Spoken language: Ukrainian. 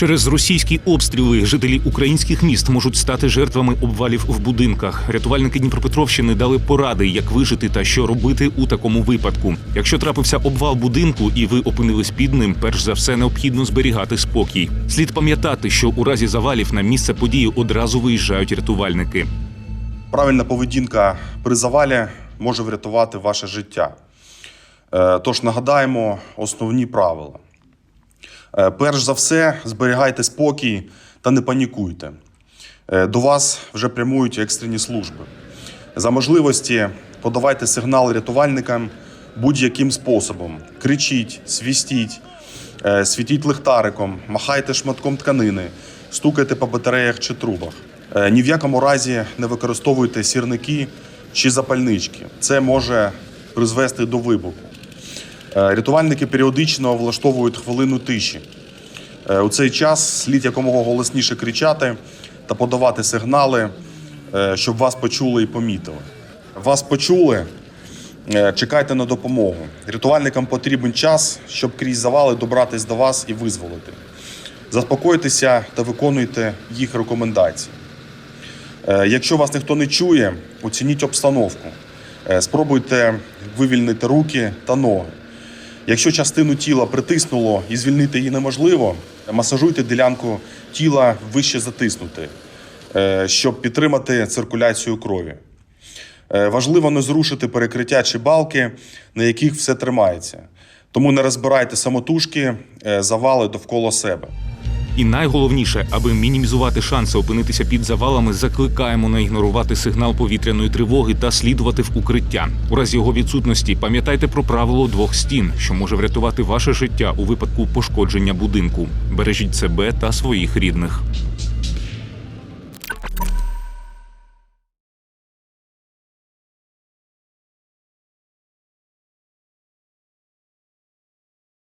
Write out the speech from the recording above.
Через російські обстріли жителі українських міст можуть стати жертвами обвалів в будинках. Рятувальники Дніпропетровщини дали поради, як вижити та що робити у такому випадку. Якщо трапився обвал будинку і ви опинились під ним, перш за все необхідно зберігати спокій. Слід пам'ятати, що у разі завалів на місце події одразу виїжджають рятувальники. Правильна поведінка при завалі може врятувати ваше життя. Е, Тож нагадаємо основні правила. Е, Перш за все, зберігайте спокій та не панікуйте. Е, До вас вже прямують екстрені служби. За можливості подавайте сигнал рятувальникам будь-яким способом. Кричіть, свістіть, е, світіть лихтариком, махайте шматком тканини, стукайте по батареях чи трубах. Ні в якому разі не використовуйте сірники чи запальнички. Це може призвести до вибуху. Е, Рятувальники періодично влаштовують хвилину тиші. Е, У цей час слід якомога голосніше кричати та подавати сигнали, е, щоб вас почули і помітили. Вас почули, чекайте на допомогу. Рятувальникам потрібен час, щоб крізь завали добратись до вас і визволити. Заспокойтеся та виконуйте їх рекомендації. Якщо вас ніхто не чує, оцініть обстановку. Спробуйте вивільнити руки та ноги. Якщо частину тіла притиснуло і звільнити її неможливо, масажуйте ділянку тіла вище затиснути, е, щоб підтримати циркуляцію крові. Е, Важливо не зрушити перекриття чи балки, на яких все тримається. Тому не розбирайте самотужки, е, завали довкола себе. І найголовніше, аби мінімізувати шанси опинитися під завалами, закликаємо не ігнорувати сигнал повітряної тривоги та слідувати в укриття. У разі його відсутності пам'ятайте про правило двох стін, що може врятувати ваше життя у випадку пошкодження будинку. Бережіть себе та своїх рідних.